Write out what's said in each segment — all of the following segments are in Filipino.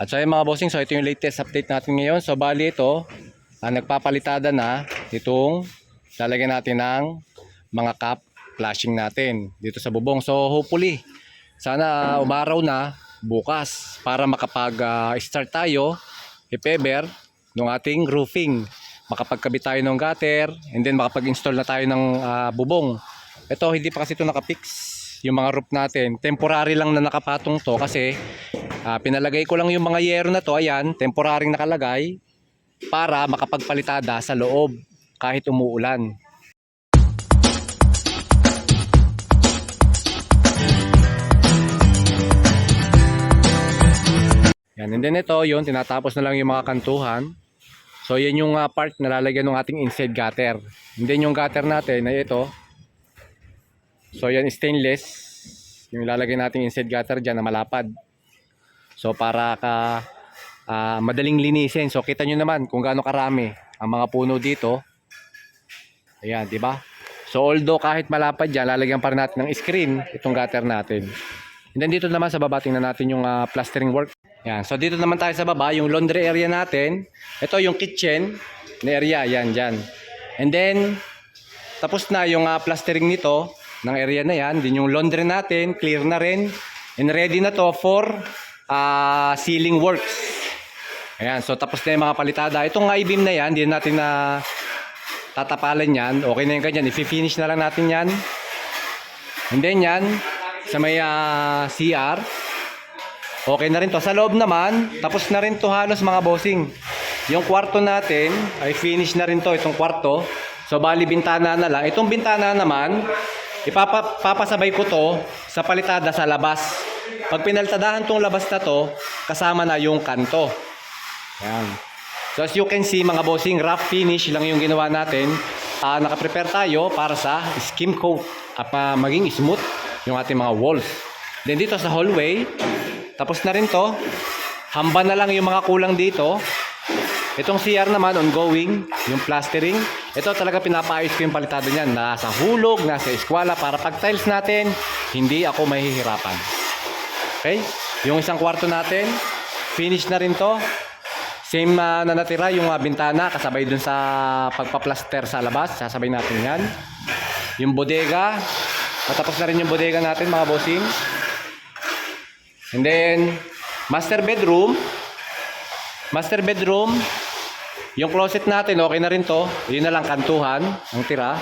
At so mga bossing, so ito yung latest update natin ngayon. So bali ito, ah, nagpapalitada na itong lalagyan natin ng mga cap flashing natin dito sa bubong. So hopefully, sana ah, umaraw na bukas para makapag-start tayo, if ever, ng ating roofing. Makapagkabit tayo ng gutter and then makapag-install na tayo ng ah, bubong. Ito, hindi pa kasi ito nakapix yung mga roof natin. Temporary lang na nakapatong to kasi ah, pinalagay ko lang yung mga yero na to. Ayan, temporaryng nakalagay para makapagpalitada sa loob kahit umuulan. Yan, and then ito, yun, tinatapos na lang yung mga kantuhan. So, yan yung ah, part na lalagyan ng ating inside gutter. And then yung gutter natin ay ito. So, yan stainless. Yung lalagay natin inside gutter dyan na malapad. So, para ka ah, madaling linisin. So, kita nyo naman kung gaano karami ang mga puno dito. Ayan, di ba? So, although kahit malapad dyan, lalagyan pa rin natin ng screen itong gutter natin. And then dito naman sa baba, tingnan natin yung ah, plastering work. Yan. So dito naman tayo sa baba, yung laundry area natin. Ito yung kitchen na area, yan, dyan. And then, tapos na yung ah, plastering nito, ng area na yan. Din yung laundry natin, clear na rin. And ready na to for ah, ceiling works. Ayan, so tapos na yung mga palitada. Itong I-beam na yan, din natin na tatapalan yan. Okay na yung ganyan. I-finish na lang natin yan. And then yan, sa may ah, CR, Okay na rin to. Sa loob naman, tapos na rin to halos mga bossing. Yung kwarto natin, ay finish na rin to itong kwarto. So bali bintana na lang. Itong bintana naman, ipapasabay ko to sa palitada sa labas. Pag pinalitadahan tong labas na to, kasama na yung kanto. Yan. So as you can see mga bossing, rough finish lang yung ginawa natin. Ah, nakaprepare tayo para sa skim coat at ah, maging smooth yung ating mga walls. Then dito sa hallway, tapos na rin to. Hamba na lang yung mga kulang dito. Itong CR naman, ongoing, yung plastering. Ito talaga pinapaayos ko yung palitada niyan. Nasa hulog, nasa eskwala, para pag tiles natin, hindi ako mahihirapan. Okay? Yung isang kwarto natin, finish na rin to. Same ah, na natira yung ah, bintana, kasabay dun sa pagpa-plaster sa labas. Sasabay natin yan. Yung bodega, matapos na rin yung bodega natin mga bossing. And then, master bedroom. Master bedroom. Yung closet natin, okay na rin to. Yun na lang kantuhan, ang tira.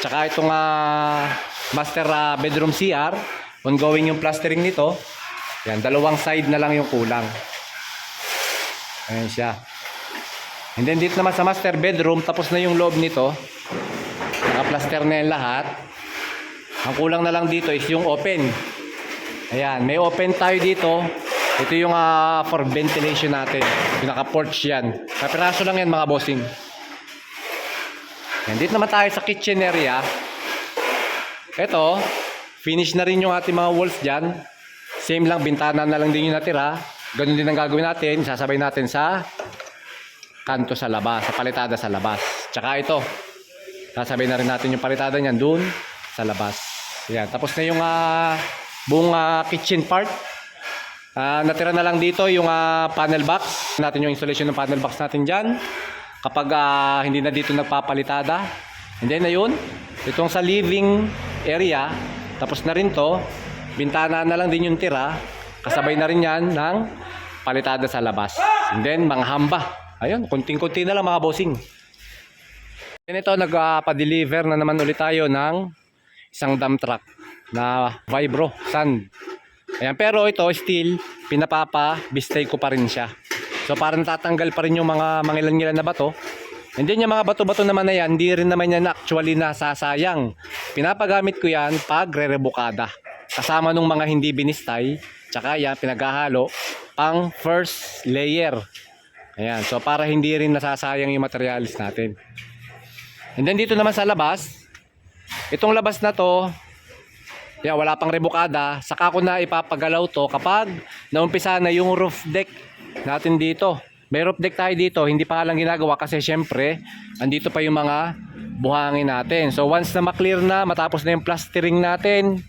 Tsaka itong ah, master ah, bedroom CR. Ongoing yung plastering nito. Yan, dalawang side na lang yung kulang. Ayan siya. And then dito naman sa master bedroom, tapos na yung loob nito. Naka-plaster na yung lahat. Ang kulang na lang dito is yung open. Ayan, may open tayo dito. Ito yung ah, for ventilation natin. Yung naka-porch yan. Kapiraso lang yan mga bossing. Yan, dito naman tayo sa kitchen area. Ito, finish na rin yung ating mga walls dyan. Same lang, bintana na lang din yung natira. Ganun din ang gagawin natin. Sasabay natin sa kanto sa labas, sa palitada sa labas. Tsaka ito, sasabay na rin natin yung palitada niyan dun sa labas. Yan, tapos na yung ah, buong ah, kitchen part. Ah, natira na lang dito yung ah, panel box. Natin yung installation ng panel box natin dyan. Kapag ah, hindi na dito nagpapalitada. And then ayun, itong sa living area, tapos na rin to. Bintana na lang din yung tira. Kasabay na rin yan ng palitada sa labas. And then mga hamba. Ayun, kunting-kunti na lang mga bossing. And ito, nagpa-deliver na naman ulit tayo ng isang dump truck na Vibro Sand. Ayan, pero ito still pinapapa bistay ko pa rin siya. So para natatanggal pa rin yung mga mangilan-ngilan na bato. And then yung mga bato-bato naman na yan, hindi rin naman yan actually nasasayang. Pinapagamit ko yan pag re-rebukada. Kasama nung mga hindi binistay, tsaka yan pinaghahalo ang first layer. Ayan, so para hindi rin nasasayang yung materialis natin. And then dito naman sa labas, itong labas na to, Yeah, wala pang rebukada. Saka ko na ipapagalaw to kapag naumpisa na yung roof deck natin dito. May roof deck tayo dito, hindi pa lang ginagawa kasi syempre, andito pa yung mga buhangin natin. So once na maklear na, matapos na yung plastering natin,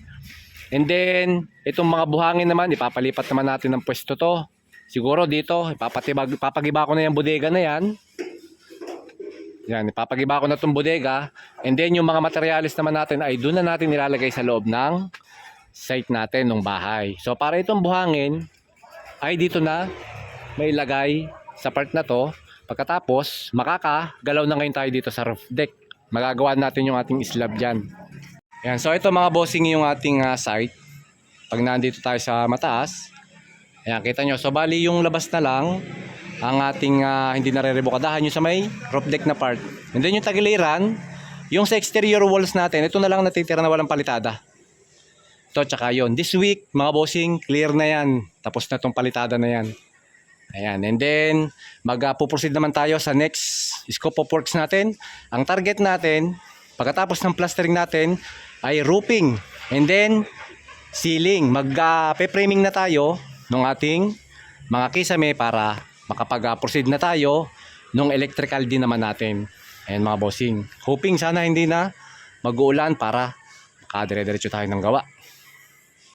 and then, itong mga buhangin naman, ipapalipat naman natin ng pwesto to. siguro dito, ipapatibag, ipapagiba ko na yung bodega na yan. Yan, ipapagiba ko na itong bodega. And then yung mga materialis naman natin ay doon na natin nilalagay sa loob ng site natin ng bahay. So para itong buhangin ay dito na may ilagay sa part na to. Pagkatapos, makakagalaw na ngayon tayo dito sa roof deck. Magagawa natin yung ating slab dyan. Yan, so ito mga bossing yung ating ah, site. Pag nandito tayo sa mataas, ayan, kita nyo. So bali yung labas na lang, ang ating ah, hindi nare-rebukadahan yung sa may roof deck na part. And then yung tagiliran, yung sa exterior walls natin, ito na lang natitira na walang palitada. Ito, tsaka yun. This week, mga bossing, clear na yan. Tapos na tong palitada na yan. Ayan, and then mag-proceed naman tayo sa next scope of works natin. Ang target natin, pagkatapos ng plastering natin, ay roofing. And then, ceiling. Mag-framing na tayo ng ating mga kisame para makapag-proceed na tayo nung electrical din naman natin. Ayan mga bossing. Hoping sana hindi na mag-uulan para makadire-diretso tayo ng gawa.